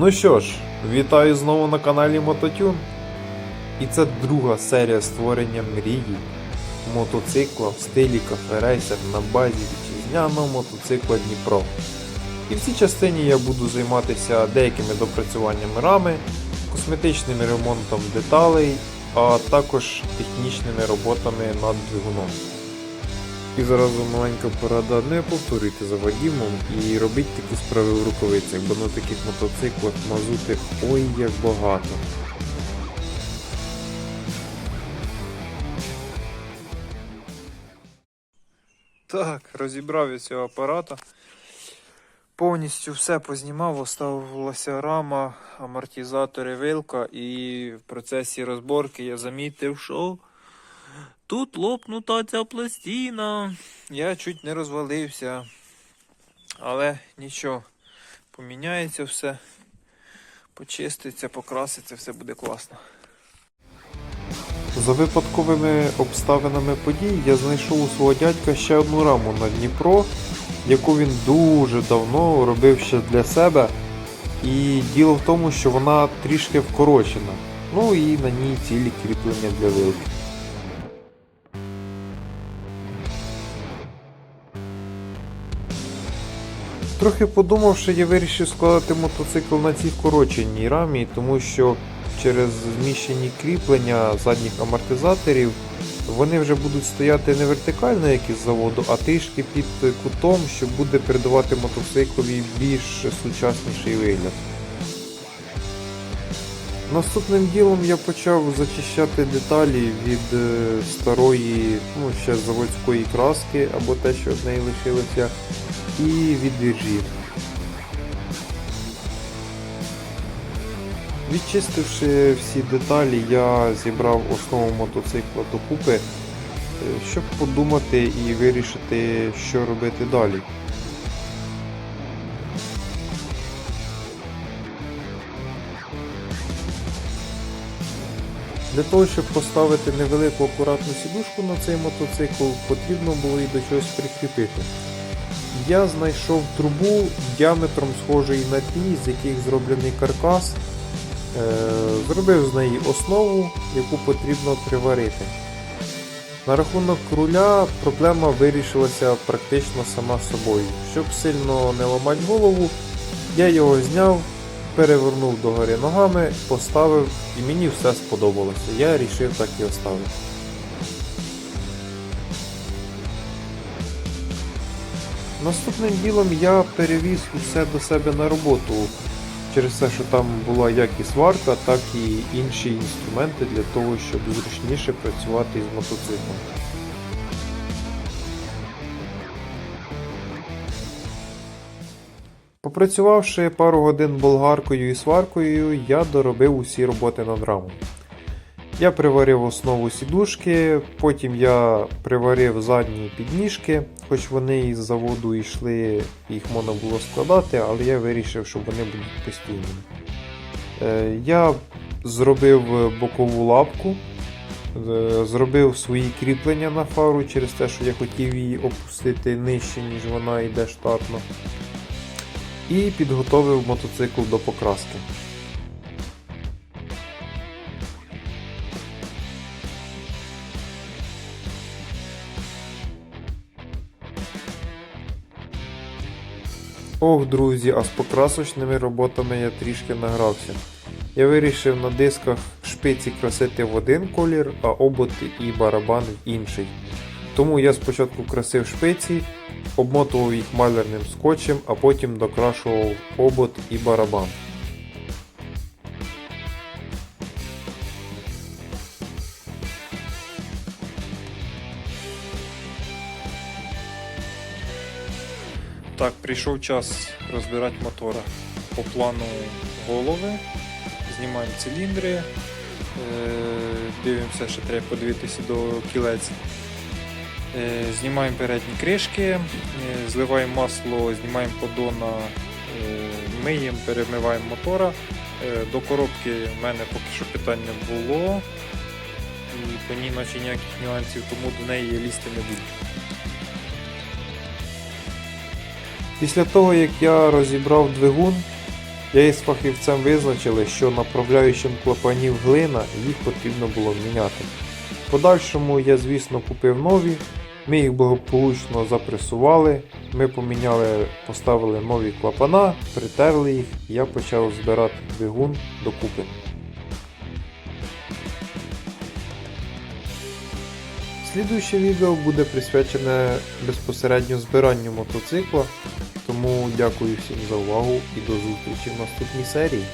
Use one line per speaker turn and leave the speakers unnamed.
Ну що ж, вітаю знову на каналі Мототюн. І це друга серія створення мрії мотоцикла в стилі кафе-рейсер на базі вітчизняного мотоцикла Дніпро. І в цій частині я буду займатися деякими допрацюваннями рами, косметичним ремонтом деталей, а також технічними роботами над двигуном. І зразу маленька порада, не повторюйте за Вадімом і робіть такі справи в рукавицях, бо на таких мотоциклах мазути ой як багато. Так, розібрав я цього апарата. Повністю все познімав, оставилася рама, амортизатори, вилка, і в процесі розборки я замітив, що тут лопнута ця пластина. Я чуть не розвалився. Але нічого, поміняється все, почиститься, покраситься, все буде класно. За випадковими обставинами подій я знайшов у свого дядька ще одну раму на Дніпро, яку він дуже давно робив ще для себе. І діло в тому, що вона трішки вкорочена. Ну і на ній цілі кріплення для вилки. Трохи подумавши, я вирішив складати мотоцикл на цій вкороченій рамі, тому що через зміщені кріплення задніх амортизаторів вони вже будуть стояти не вертикально, як із заводу, а трішки під кутом, що буде передавати мотоциклові більш сучасніший вигляд. Наступним ділом я почав зачищати деталі від е, старої, ну ще заводської краски, або те, що від неї лишилося, і від. Відчистивши всі деталі, я зібрав основу мотоцикла докупи, е, щоб подумати і вирішити, що робити далі. Для того, щоб поставити невелику акуратну сідушку на цей мотоцикл, потрібно було її до чогось прикріпити. Я знайшов трубу діаметром схожий на ті, з яких зроблений каркас. Е, Зробив з неї основу, яку потрібно приварити. На рахунок руля проблема вирішилася практично сама собою. Щоб сильно не ламати голову, я його зняв, перевернув догори ногами, поставив і мені все сподобалося. Я вирішив так і оставити. Наступним ділом я перевіз усе до себе на роботу через те, що там була як і сварка, так і інші інструменти для того, щоб зручніше працювати з мотоциклом. Попрацювавши пару годин болгаркою і сваркою, я доробив усі роботи над рамою. Я приварив основу сідушки, потім я приварив задні підніжки, хоч вони із заводу йшли, їх можна було складати, але я вирішив, що вони будуть постійними. Е, Я зробив бокову лапку, е, зробив свої кріплення на фару через те, що я хотів її опустити нижче, ніж вона йде штатно. І підготовив мотоцикл до покраски. Ох, друзі, а з покрасочними роботами я трішки награвся. Я вирішив на дисках шпиці красити в один колір, а оботи і барабан в інший. Тому я спочатку красив шпиці, обмотував їх малярним скотчем, а потім докрашував обод і барабан. Так, прийшов час розбирати мотора. По плану голови, знімаємо циліндри, е, дивимося, що треба подивитися до кілець. Е, Знімаємо передні кришки, е, зливаємо масло, знімаємо поддона, е, миємо, перемиваємо мотора. До коробки в мене поки що питань не було. І по ній наче ніяких нюансів, тому до неї лізти не буду. Після того, як я розібрав двигун, Я із фахівцем визначили, що направляючим клапанів глина їх потрібно було міняти. Подальшому я, звісно, купив нові, ми їх благополучно запресували, ми поміняли, поставили нові клапана, притерли їх, і я почав збирати двигун докупи. Слідуюче відео буде присвячене безпосередньо збиранню мотоцикла, тому дякую всім за увагу і до зустрічі в наступній серії.